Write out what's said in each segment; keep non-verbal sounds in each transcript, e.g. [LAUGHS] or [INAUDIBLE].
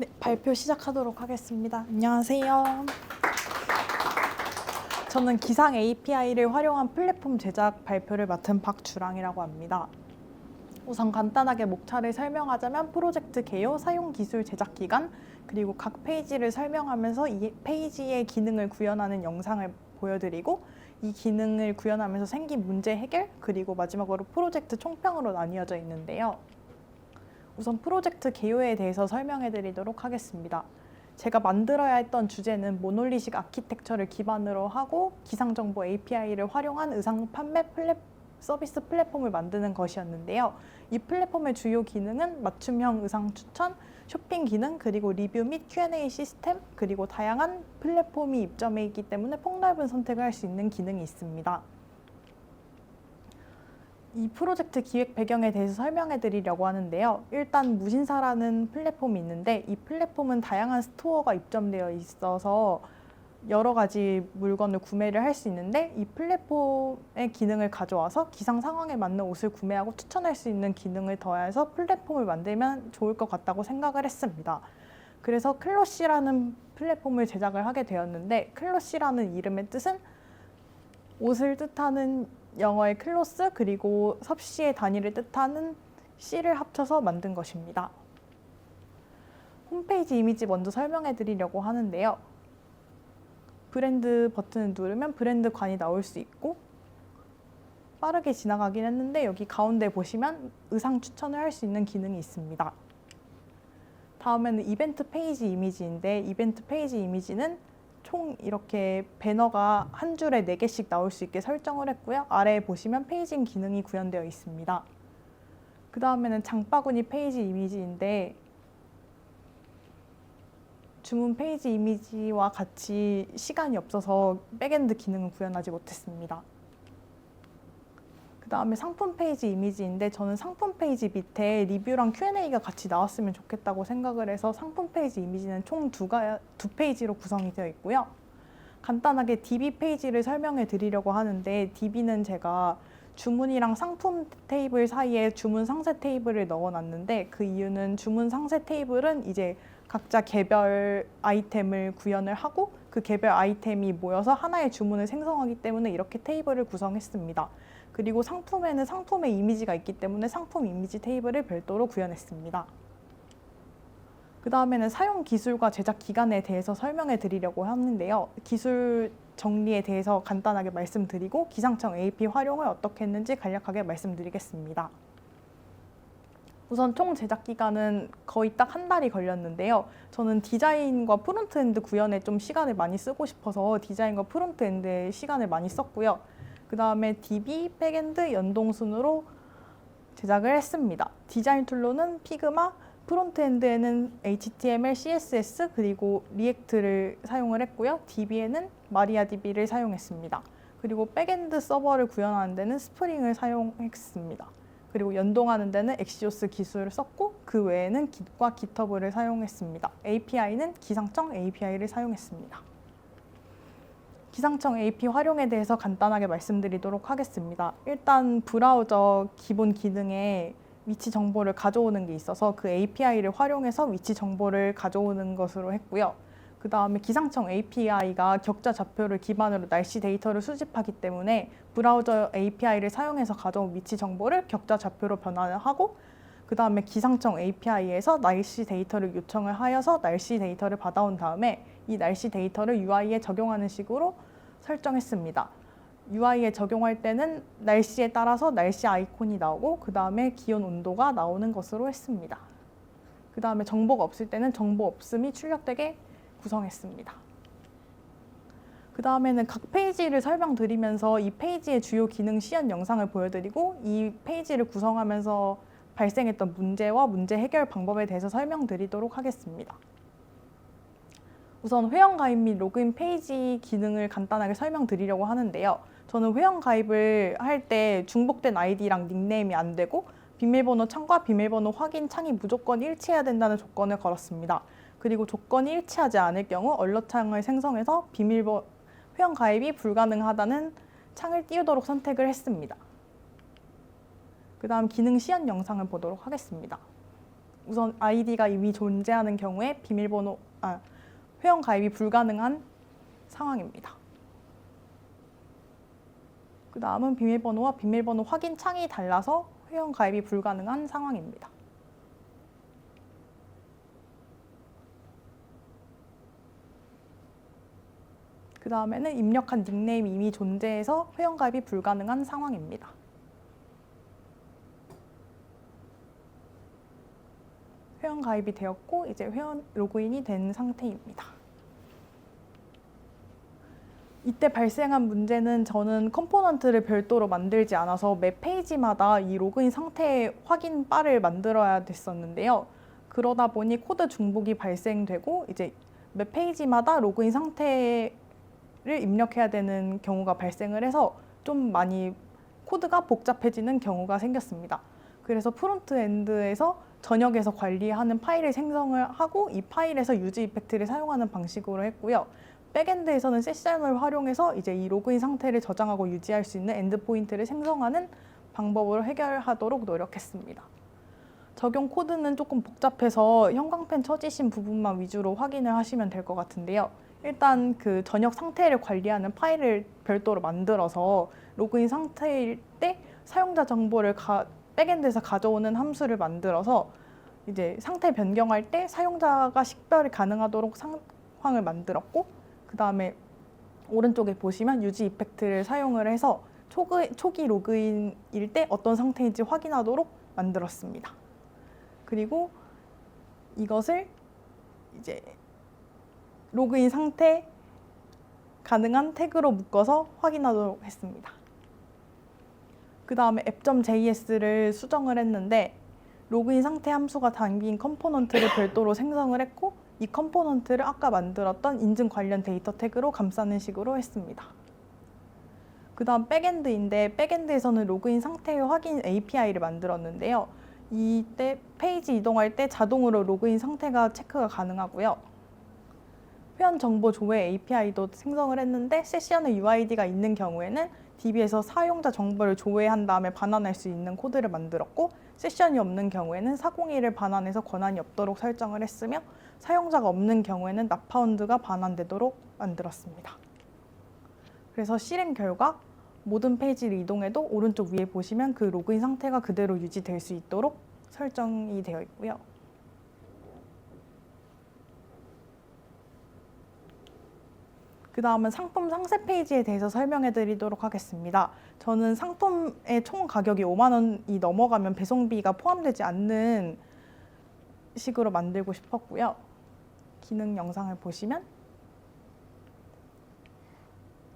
네, 발표 시작하도록 하겠습니다. 안녕하세요. 저는 기상 API를 활용한 플랫폼 제작 발표를 맡은 박주랑이라고 합니다. 우선 간단하게 목차를 설명하자면 프로젝트 개요, 사용 기술 제작 기간, 그리고 각 페이지를 설명하면서 이 페이지의 기능을 구현하는 영상을 보여드리고 이 기능을 구현하면서 생긴 문제 해결, 그리고 마지막으로 프로젝트 총평으로 나뉘어져 있는데요. 우선 프로젝트 개요에 대해서 설명해 드리도록 하겠습니다. 제가 만들어야 했던 주제는 모놀리식 아키텍처를 기반으로 하고 기상정보 API를 활용한 의상 판매 플랫 서비스 플랫폼을 만드는 것이었는데요. 이 플랫폼의 주요 기능은 맞춤형 의상 추천, 쇼핑 기능, 그리고 리뷰 및 Q&A 시스템, 그리고 다양한 플랫폼이 입점해 있기 때문에 폭넓은 선택을 할 수 있는 기능이 있습니다. 이 프로젝트 기획 배경에 대해서 설명해 드리려고 하는데요. 일단 무신사라는 플랫폼이 있는데 이 플랫폼은 다양한 스토어가 입점되어 있어서 여러 가지 물건을 구매를 할 수 있는데 이 플랫폼의 기능을 가져와서 기상 상황에 맞는 옷을 구매하고 추천할 수 있는 기능을 더해서 플랫폼을 만들면 좋을 것 같다고 생각을 했습니다. 그래서 클로시라는 플랫폼을 제작을 하게 되었는데 클로시라는 이름의 뜻은 옷을 뜻하는 영어의 클로스 그리고 섭씨의 단위를 뜻하는 C를 합쳐서 만든 것입니다. 홈페이지 이미지 먼저 설명해 드리려고 하는데요. 브랜드 버튼을 누르면 브랜드 관이 나올 수 있고 빠르게 지나가긴 했는데 여기 가운데 보시면 의상 추천을 할 수 있는 기능이 있습니다. 다음에는 이벤트 페이지 이미지인데 이벤트 페이지 이미지는 총 이렇게 배너가 한 줄에 네개씩 나올 수 있게 설정을 했고요. 아래에 보시면 페이징 기능이 구현되어 있습니다. 그 다음에는 장바구니 페이지 이미지인데 주문 페이지 이미지와 같이 시간이 없어서 백엔드 기능을 구현하지 못했습니다. 그 다음에 상품 페이지 이미지인데 저는 상품 페이지 밑에 리뷰랑 Q&A가 같이 나왔으면 좋겠다고 생각을 해서 상품 페이지 이미지는 총두 두 페이지로 구성이 되어 있고요. 간단하게 DB 페이지를 설명해 드리려고 하는데 DB는 제가 주문이랑 상품 테이블 사이에 주문 상세 테이블을 넣어 놨는데 그 이유는 주문 상세 테이블은 이제 각자 개별 아이템을 구현을 하고 그 개별 아이템이 모여서 하나의 주문을 생성하기 때문에 이렇게 테이블을 구성했습니다. 그리고 상품에는 상품의 이미지가 있기 때문에 상품 이미지 테이블을 별도로 구현했습니다. 그 다음에는 사용 기술과 제작 기간에 대해서 설명해 드리려고 하는데요. 기술 정리에 대해서 간단하게 말씀드리고 기상청 AP 활용을 어떻게 했는지 간략하게 말씀드리겠습니다. 우선 총 제작 기간은 거의 딱 한 달이 걸렸는데요. 저는 디자인과 프론트엔드 구현에 좀 시간을 많이 쓰고 싶어서 디자인과 프론트엔드에 시간을 많이 썼고요. 그 다음에 DB, 백엔드 연동 순으로 제작을 했습니다. 디자인 툴로는 피그마, 프론트엔드에는 HTML, CSS 그리고 리액트를 사용을 했고요. DB에는 마리아DB를 사용했습니다. 그리고 백엔드 서버를 구현하는 데는 스프링을 사용했습니다. 그리고 연동하는 데는 엑시오스 기술을 썼고 그 외에는 Git과 GitHub를 사용했습니다. API는 기상청 API를 사용했습니다. 기상청 AP 활용에 대해서 간단하게 말씀드리도록 하겠습니다. 일단 브라우저 기본 기능에 위치 정보를 가져오는 게 있어서 그 API를 활용해서 위치 정보를 가져오는 것으로 했고요. 그 다음에 기상청 API가 격자 좌표를 기반으로 날씨 데이터를 수집하기 때문에 브라우저 API를 사용해서 가져온 위치 정보를 격자 좌표로 변환하고 그 다음에 기상청 API에서 날씨 데이터를 요청을 하여서 날씨 데이터를 받아온 다음에 이 날씨 데이터를 UI에 적용하는 식으로 설정했습니다. UI에 적용할 때는 날씨에 따라서 날씨 아이콘이 나오고 그 다음에 기온 온도가 나오는 것으로 했습니다. 그 다음에 정보가 없을 때는 정보 없음이 출력되게 구성했습니다. 그 다음에는 각 페이지를 설명드리면서 이 페이지의 주요 기능 시연 영상을 보여드리고 이 페이지를 구성하면서 발생했던 문제와 문제 해결 방법에 대해서 설명드리도록 하겠습니다. 우선 회원 가입 및 로그인 페이지 기능을 간단하게 설명드리려고 하는데요. 저는 회원 가입을 할 때 중복된 아이디랑 닉네임이 안 되고 비밀번호 창과 비밀번호 확인 창이 무조건 일치해야 된다는 조건을 걸었습니다. 그리고 조건이 일치하지 않을 경우 얼럿창을 생성해서 비밀번 회원 가입이 불가능하다는 창을 띄우도록 선택을 했습니다. 그 다음 기능 시연 영상을 보도록 하겠습니다. 우선 아이디가 이미 존재하는 경우에 비밀번호 아 회원 가입이 불가능한 상황입니다. 그 다음은 비밀번호와 비밀번호 확인 창이 달라서 회원 가입이 불가능한 상황입니다. 그 다음에는 입력한 닉네임이 이미 존재해서 회원 가입이 불가능한 상황입니다. 회원 가입이 되었고 이제 회원 로그인이 된 상태입니다. 이때 발생한 문제는 저는 컴포넌트를 별도로 만들지 않아서 매 페이지마다 이 로그인 상태 확인 바를 만들어야 됐었는데요. 그러다 보니 코드 중복이 발생되고 이제 매 페이지마다 로그인 상태를 입력해야 되는 경우가 발생을 해서 좀 많이 코드가 복잡해지는 경우가 생겼습니다. 그래서 프론트 엔드에서 전역에서 관리하는 파일을 생성을 하고 이 파일에서 유즈 이펙트를 사용하는 방식으로 했고요. 백엔드에서는 세션을 활용해서 이제 이 로그인 상태를 저장하고 유지할 수 있는 엔드포인트를 생성하는 방법으로 해결하도록 노력했습니다. 적용 코드는 조금 복잡해서 형광펜 쳐지신 부분만 위주로 확인을 하시면 될 것 같은데요. 일단 그 전역 상태를 관리하는 파일을 별도로 만들어서 로그인 상태일 때 사용자 정보를 가, 백엔드에서 가져오는 함수를 만들어서 이제 상태 변경할 때 사용자가 식별이 가능하도록 상황을 만들었고 그 다음에 오른쪽에 보시면 유지 이펙트를 사용을 해서 초기, 초기 로그인일 때 어떤 상태인지 확인하도록 만들었습니다. 그리고 이것을 이제 로그인 상태 가능한 태그로 묶어서 확인하도록 했습니다. 그 다음에 app.js를 수정을 했는데 로그인 상태 함수가 담긴 컴포넌트를 별도로 생성을 했고 이 컴포넌트를 아까 만들었던 인증 관련 데이터 태그로 감싸는 식으로 했습니다. 그 다음 백엔드인데 백엔드에서는 로그인 상태 확인 API를 만들었는데요. 이때 페이지 이동할 때 자동으로 로그인 상태가 체크가 가능하고요. 회원 정보 조회 API도 생성을 했는데 세션의 UID가 있는 경우에는 DB에서 사용자 정보를 조회한 다음에 반환할 수 있는 코드를 만들었고 세션이 없는 경우에는 401을 반환해서 권한이 없도록 설정을 했으며 사용자가 없는 경우에는 납파운드가 반환되도록 만들었습니다. 그래서 실행 결과 모든 페이지를 이동해도 오른쪽 위에 보시면 그 로그인 상태가 그대로 유지될 수 있도록 설정이 되어 있고요. 그 다음은 상품 상세 페이지에 대해서 설명해 드리도록 하겠습니다. 저는 상품의 총 가격이 5만 원이 넘어가면 배송비가 포함되지 않는 식으로 만들고 싶었고요. 기능 영상을 보시면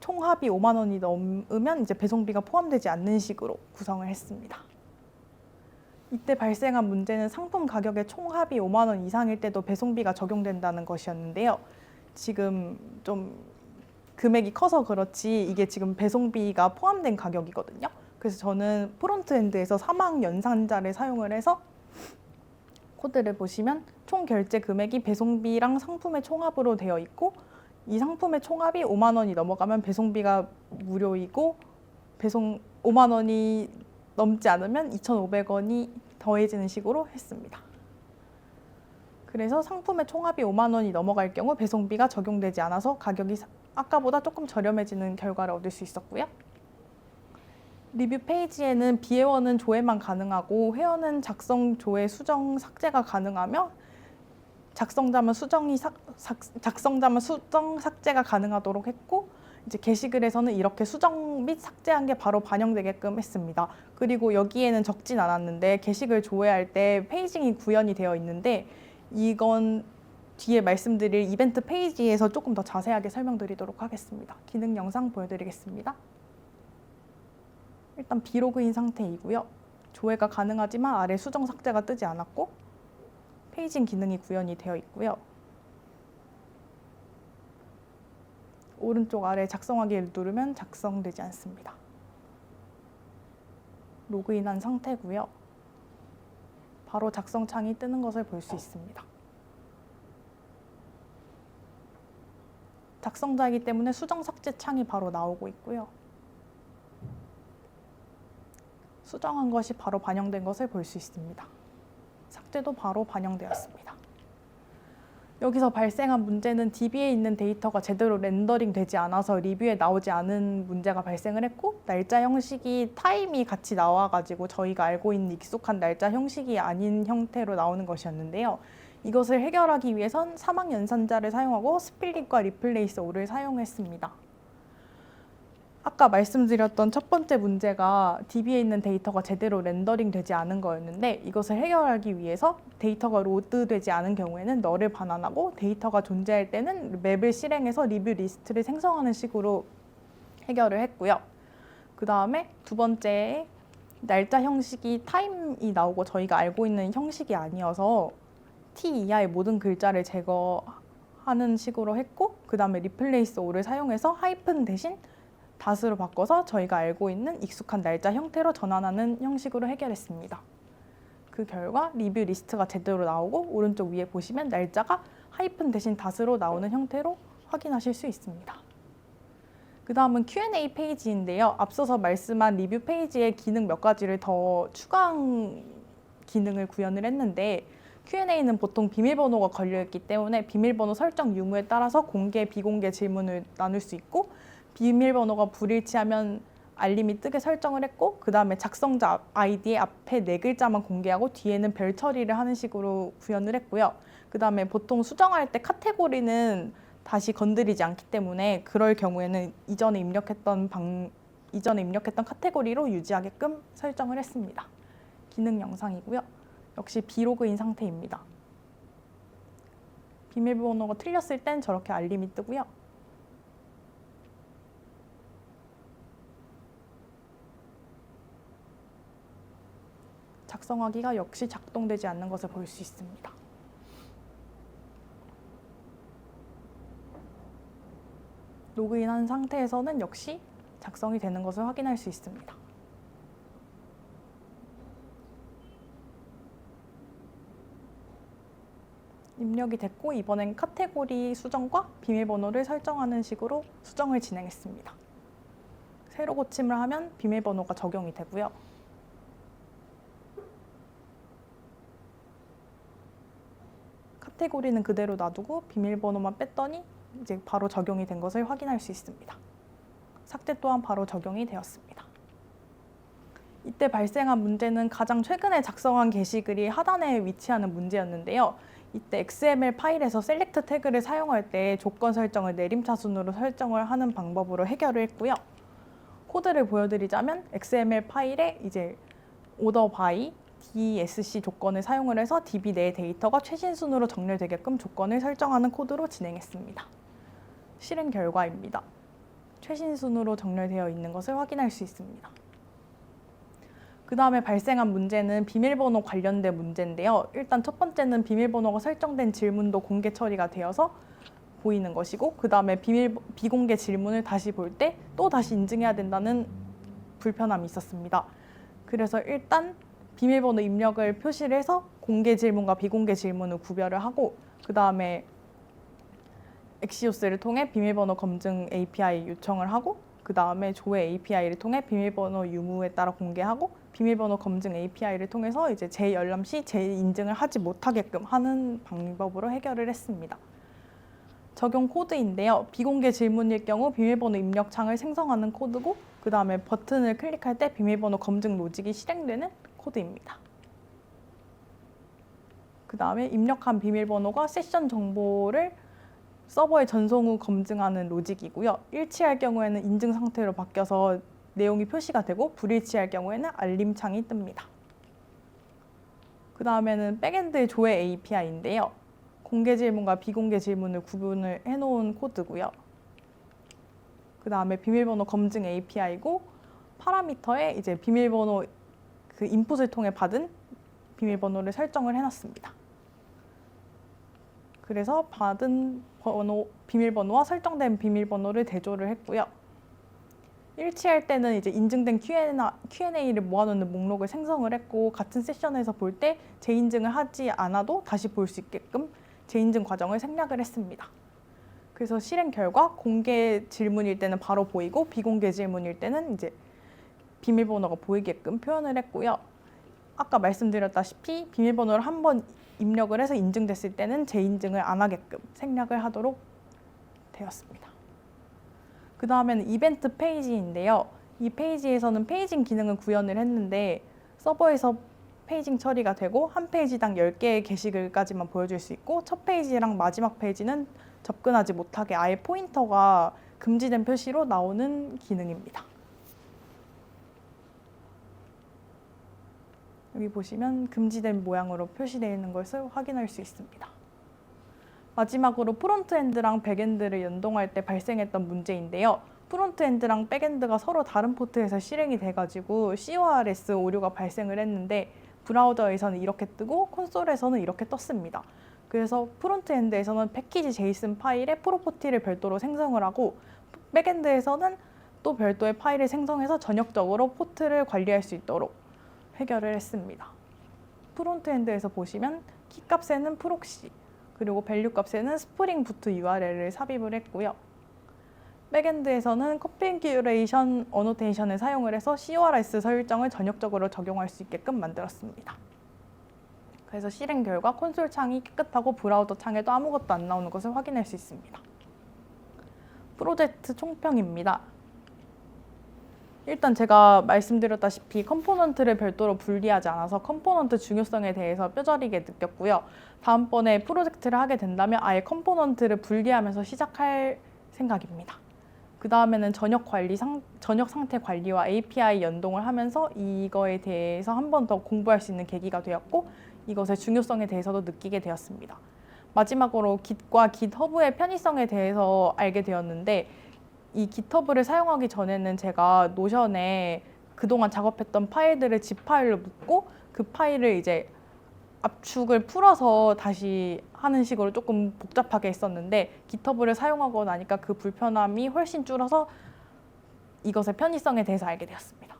총합이 5만 원이 넘으면 이제 배송비가 포함되지 않는 식으로 구성을 했습니다. 이때 발생한 문제는 상품 가격의 총합이 5만 원 이상일 때도 배송비가 적용된다는 것이었는데요. 지금 좀 금액이 커서 그렇지 이게 지금 배송비가 포함된 가격이거든요. 그래서 저는 프론트엔드에서 사망 연산자를 사용을 해서 코드를 보시면 총 결제 금액이 배송비랑 상품의 총합으로 되어 있고 이 상품의 총합이 5만 원이 넘어가면 배송비가 무료이고 배송 5만 원이 넘지 않으면 2,500원이 더해지는 식으로 했습니다. 그래서 상품의 총합이 5만 원이 넘어갈 경우 배송비가 적용되지 않아서 가격이 아까보다 조금 저렴해지는 결과를 얻을 수 있었고요. 리뷰 페이지에는 비회원은 조회만 가능하고 회원은 작성, 조회, 수정, 삭제가 가능하며 작성자만 수정이 삭, 작성자만 수정, 삭제가 가능하도록 했고 이제 게시글에서는 이렇게 수정 및 삭제한 게 바로 반영되게끔 했습니다. 그리고 여기에는 적진 않았는데 게시글 조회할 때 페이징이 구현이 되어 있는데 이건 뒤에 말씀드릴 이벤트 페이지에서 조금 더 자세하게 설명드리도록 하겠습니다. 기능 영상 보여드리겠습니다. 일단 비로그인 상태이고요. 조회가 가능하지만 아래 수정 삭제가 뜨지 않았고 페이징 기능이 구현이 되어 있고요. 오른쪽 아래 작성하기를 누르면 작성되지 않습니다. 로그인한 상태고요. 바로 작성 창이 뜨는 것을 볼 수 있습니다. 작성자이기 때문에 수정 삭제 창이 바로 나오고 있고요. 수정한 것이 바로 반영된 것을 볼 수 있습니다. 삭제도 바로 반영되었습니다. 여기서 발생한 문제는 DB에 있는 데이터가 제대로 렌더링 되지 않아서 리뷰에 나오지 않은 문제가 발생을 했고 날짜 형식이 타임이 같이 나와가지고 저희가 알고 있는 익숙한 날짜 형식이 아닌 형태로 나오는 것이었는데요. 이것을 해결하기 위해선 사망 연산자를 사용하고 스플릿과 리플레이스 오를 사용했습니다. 아까 말씀드렸던 첫 번째 문제가 DB에 있는 데이터가 제대로 렌더링 되지 않은 거였는데 이것을 해결하기 위해서 데이터가 로드되지 않은 경우에는 너를 반환하고 데이터가 존재할 때는 맵을 실행해서 리뷰 리스트를 생성하는 식으로 해결을 했고요. 그 다음에 두 번째 날짜 형식이 타임이 나오고 저희가 알고 있는 형식이 아니어서 T 이하의 모든 글자를 제거하는 식으로 했고 그 다음에 리플레이스 오를 사용해서 하이픈 대신 닷으로 바꿔서 저희가 알고 있는 익숙한 날짜 형태로 전환하는 형식으로 해결했습니다. 그 결과 리뷰 리스트가 제대로 나오고 오른쪽 위에 보시면 날짜가 하이픈 대신 닷으로 나오는 형태로 확인하실 수 있습니다. 그 다음은 Q&A 페이지인데요. 앞서서 말씀한 리뷰 페이지에 기능 몇 가지를 더 추가한 기능을 구현을 했는데 Q&A는 보통 비밀번호가 걸려있기 때문에 비밀번호 설정 유무에 따라서 공개, 비공개 질문을 나눌 수 있고 비밀번호가 불일치하면 알림이 뜨게 설정을 했고 그 다음에 작성자 아이디의 앞에 네 글자만 공개하고 뒤에는 별 처리를 하는 식으로 구현을 했고요. 그 다음에 보통 수정할 때 카테고리는 다시 건드리지 않기 때문에 그럴 경우에는 이전에 입력했던 방 이전에 입력했던 카테고리로 유지하게끔 설정을 했습니다. 기능 영상이고요. 역시 비로그인 상태입니다. 비밀번호가 틀렸을 땐 저렇게 알림이 뜨고요. 작성하기가 역시 작동되지 않는 것을 볼 수 있습니다. 로그인한 상태에서는 역시 작성이 되는 것을 확인할 수 있습니다. 입력이 됐고 이번엔 카테고리 수정과 비밀번호를 설정하는 식으로 수정을 진행했습니다. 새로 고침을 하면 비밀번호가 적용이 되고요. 카테고리는 그대로 놔두고 비밀번호만 뺐더니 이제 바로 적용이 된 것을 확인할 수 있습니다. 삭제 또한 바로 적용이 되었습니다. 이때 발생한 문제는 가장 최근에 작성한 게시글이 하단에 위치하는 문제였는데요. 이때 XML 파일에서 셀렉트 태그를 사용할 때 조건 설정을 내림차순으로 설정을 하는 방법으로 해결을 했고요. 코드를 보여드리자면 XML 파일에 이제 order by DSC 조건을 사용을 해서 DB 내 데이터가 최신 순으로 정렬되게끔 조건을 설정하는 코드로 진행했습니다. 실행 결과입니다. 최신 순으로 정렬되어 있는 것을 확인할 수 있습니다. 그 다음에 발생한 문제는 비밀번호 관련된 문제인데요. 일단 첫 번째는 비밀번호가 설정된 질문도 공개 처리가 되어서 보이는 것이고 그 다음에 비밀 비공개 질문을 다시 볼 때 또 다시 인증해야 된다는 불편함이 있었습니다. 그래서 일단 비밀번호 입력을 표시를 해서 공개 질문과 비공개 질문을 구별을 하고 그 다음에 엑시오스를 통해 비밀번호 검증 API 요청을 하고 그 다음에 조회 API를 통해 비밀번호 유무에 따라 공개하고 비밀번호 검증 API를 통해서 이제 재열람 시 재인증을 하지 못하게끔 하는 방법으로 해결을 했습니다. 적용 코드인데요. 비공개 질문일 경우 비밀번호 입력 창을 생성하는 코드고 그 다음에 버튼을 클릭할 때 비밀번호 검증 로직이 실행되는 코드입니다. 그 다음에 입력한 비밀번호가 세션 정보를 서버에 전송 후 검증하는 로직이고요. 일치할 경우에는 인증 상태로 바뀌어서 내용이 표시가 되고 불일치할 경우에는 알림창이 뜹니다. 그 다음에는 백엔드 조회 API인데요. 공개 질문과 비공개 질문을 구분을 해놓은 코드고요. 그 다음에 비밀번호 검증 API고 파라미터에 이제 비밀번호 그 인풋을 통해 받은 비밀번호를 설정을 해놨습니다. 그래서 받은 번호, 비밀번호와 설정된 비밀번호를 대조를 했고요. 일치할 때는 이제 인증된 Q&A를 모아놓는 목록을 생성을 했고 같은 세션에서 볼 때 재인증을 하지 않아도 다시 볼 수 있게끔 재인증 과정을 생략을 했습니다. 그래서 실행 결과 공개 질문일 때는 바로 보이고 비공개 질문일 때는 이제 비밀번호가 보이게끔 표현을 했고요. 아까 말씀드렸다시피 비밀번호를 한 번 입력을 해서 인증됐을 때는 재인증을 안 하게끔 생략을 하도록 되었습니다. 그 다음에는 이벤트 페이지인데요. 이 페이지에서는 페이징 기능을 구현을 했는데 서버에서 페이징 처리가 되고 한 페이지당 10개의 게시글까지만 보여줄 수 있고 첫 페이지랑 마지막 페이지는 접근하지 못하게 아예 포인터가 금지된 표시로 나오는 기능입니다. 여기 보시면 금지된 모양으로 표시되어 있는 것을 확인할 수 있습니다. 마지막으로 프론트엔드랑 백엔드를 연동할 때 발생했던 문제인데요. 프론트엔드랑 백엔드가 서로 다른 포트에서 실행이 돼가지고 CORS 오류가 발생을 했는데 브라우저에서는 이렇게 뜨고 콘솔에서는 이렇게 떴습니다. 그래서 프론트엔드에서는 패키지 제이슨 파일에 프로퍼티를 별도로 생성을 하고 백엔드에서는 또 별도의 파일을 생성해서 전역적으로 포트를 관리할 수 있도록 해결을 했습니다. 프론트엔드에서 보시면 키 값에는 프록시 그리고 밸류 값에는 스프링 부트 URL을 삽입을 했고요. 백엔드에서는 컨피규레이션 어노테이션을 사용을 해서 CORS 설정을 전역적으로 적용할 수 있게끔 만들었습니다. 그래서 실행 결과 콘솔 창이 깨끗하고 브라우저 창에도 아무것도 안 나오는 것을 확인할 수 있습니다. 프로젝트 총평입니다. 일단 제가 말씀드렸다시피 컴포넌트를 별도로 분리하지 않아서 컴포넌트 중요성에 대해서 뼈저리게 느꼈고요. 다음번에 프로젝트를 하게 된다면 아예 컴포넌트를 분리하면서 시작할 생각입니다. 그 다음에는 전역 관리, 상, 전역 상태 관리와 API 연동을 하면서 이거에 대해서 한 번 더 공부할 수 있는 계기가 되었고 이것의 중요성에 대해서도 느끼게 되었습니다. 마지막으로 Git과 GitHub의 편의성에 대해서 알게 되었는데 이 GitHub를 사용하기 전에는 제가 노션에 그동안 작업했던 파일들을 zip 파일로 묶고 그 파일을 이제 압축을 풀어서 다시 하는 식으로 조금 복잡하게 했었는데 GitHub를 사용하고 나니까 그 불편함이 훨씬 줄어서 이것의 편의성에 대해서 알게 되었습니다.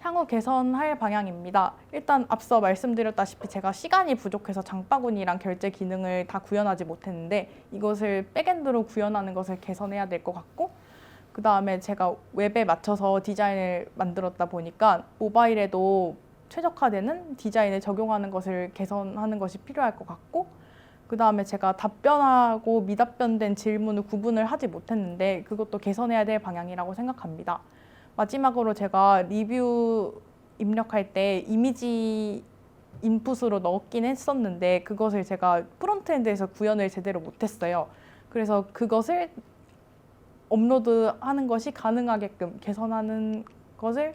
향후 개선할 방향입니다. 일단 앞서 말씀드렸다시피 제가 시간이 부족해서 장바구니랑 결제 기능을 다 구현하지 못했는데 이것을 백엔드로 구현하는 것을 개선해야 될 것 같고 그 다음에 제가 웹에 맞춰서 디자인을 만들었다 보니까 모바일에도 최적화되는 디자인을 적용하는 것을 개선하는 것이 필요할 것 같고 그 다음에 제가 답변하고 미답변된 질문을 구분을 하지 못했는데 그것도 개선해야 될 방향이라고 생각합니다. 마지막으로 제가 리뷰 입력할 때 이미지 인풋으로 넣었긴 했었는데 그것을 제가 프론트엔드에서 구현을 제대로 못했어요. 그래서 그것을 업로드하는 것이 가능하게끔 개선하는 것을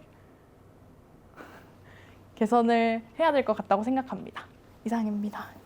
[LAUGHS] 개선을 해야 될 것 같다고 생각합니다. 이상입니다.